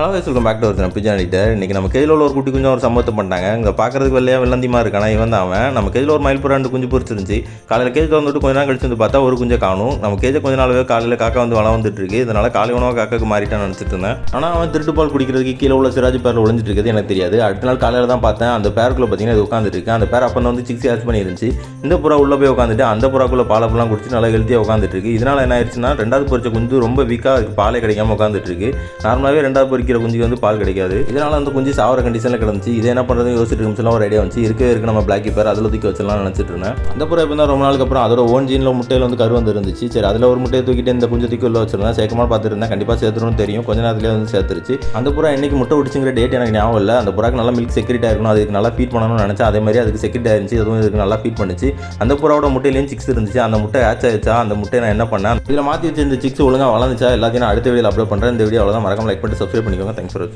Hello welcome back to ஒருத்தன் பிஜானிட்டர் இன்றைக்கி நம்ம கையில் உள்ள ஒரு குட்டி கொஞ்சம் ஒரு சம்பவத்தை பண்ணிட்டாங்க. இங்கே பார்க்குறதுக்கு வெளியே வெள்ளந்திமா இருக்கானா? இவன் தான் அவன். நம்ம கையில் ஒரு மயில் புறா ரெண்டு குஞ்சு பொறிச்சிருந்துச்சு காலையில் கேஜ் வந்துட்டு கொஞ்ச நாள் கழிச்சு வந்து பார்த்தா ஒரு குஞ்சை காணும். நம்ம கேஜை கொஞ்ச நாளாவே காலையில் காக்கா வந்து வளம் வந்துட்டு இருக்கு இதனால் காலை உணவாக காக்காக்கு மாறிட்டான்னு நினச்சிட்டு இருந்தேன். ஆனால் அவன் திருட்டு பால் குடிக்கிறதுக்கு கீழே உள்ள சிராஜ் பேரில் ஒழிஞ்சிட்டு இருக்குது எனக்கு தெரியாது. அடுத்த நாள் காலையில் தான் பார்த்தேன். அந்த பேருக்குள்ளே பார்த்தீங்கன்னா இது உட்காந்துட்டு இருக்கு அந்த பேர் அப்போ வந்து சிக்ஸ் ஹேர்ஸ் பண்ணியிருந்துச்சு. இந்த புறா உள்ளே போய் உட்காந்துட்டு அந்த புறாக்குள்ள பாலப்பெல்லாம் குடிச்சு நல்லா ஹெல்த்தியாக உட்காந்துட்டு இருக்கு இதனால் என்ன ஆயிடுச்சுன்னா ரெண்டாவது பொறிச்ச குஞ்சு ரொம்ப வீக்காக அதுக்கு பாலே கிடைக்காம உட்காந்துட்டு இருக்கு நார்மலாகவே ரெண்டாவது பொரிக்கிற குஞ்சுக்கு வந்து பால் கிடைக்காது. இதனால் அந்த குஞ்சு சாவர கண்டிஷனில் கிடந்துச்சு. இதை என்ன பண்ணுறது யோசிச்சுட்டு இருந்துச்சுலாம் ஒரு ஐடியா வந்துச்சு. இருக்கவே இருக்கு நம்ம பிளாக் பேர் அதில் தூக்கி வச்சிடலாம் நினச்சிட்டு இருந்தேன். அந்த புறா இப்போ ரொம்ப நாளுக்கு அப்புறம் அதோட ஓன் ஜீனில் முட்டையில் வந்து கரு வந்து இருந்துச்சு. சரி அதில் ஒரு முட்டையை தூக்கிட்டு இந்த குஞ்சு தூக்கி உள்ள வச்சிருந்தேன். சேர்க்கமாக பார்த்துருந்தேன். கண்டிப்பாக சேர்த்துருன்னு தெரியும். கொஞ்ச நேரத்துலேயே வந்து சேர்த்துருச்சு. அந்த புறா என்னைக்கு முட்டை விட்டுச்சுங்கிற டேட் எனக்கு ஞாபகம் இல்லை. அந்த புறாக்கு நல்லா மில்க் செக்யூரிட்டி இருக்கணும். அதுக்கு நல்லா ஃபீட் பண்ணணும்னு நினச்சேன். அதே மாதிரி அதுக்கு செக்யூரிட்டி ஆயிருந்துச்சு அதுவும் இதுக்கு நல்லா ஃபீட் பண்ணிச்சு. அந்த புறாவோட முட்டையிலையும் சிக்ஸ் இருந்துச்சு. அந்த முட்டை ஆச்சு ஆயிடுச்சா? அந்த முட்டையை நான் என்ன பண்ணேன்? இதில் மாற்றி வச்சு சிக்ஸ் ஒழுங்காக வளர்ந்துச்சா? எல்லாத்தையும் நான் அடுத்த வீடியோ அப்லோட் பண்ணுறேன் இந்த வீடியோ அவ்வளோதான் மறக்காம லைக் பண்ணிட்டு சப்ஸ்கிரைப் பண்ணி juga thanks bro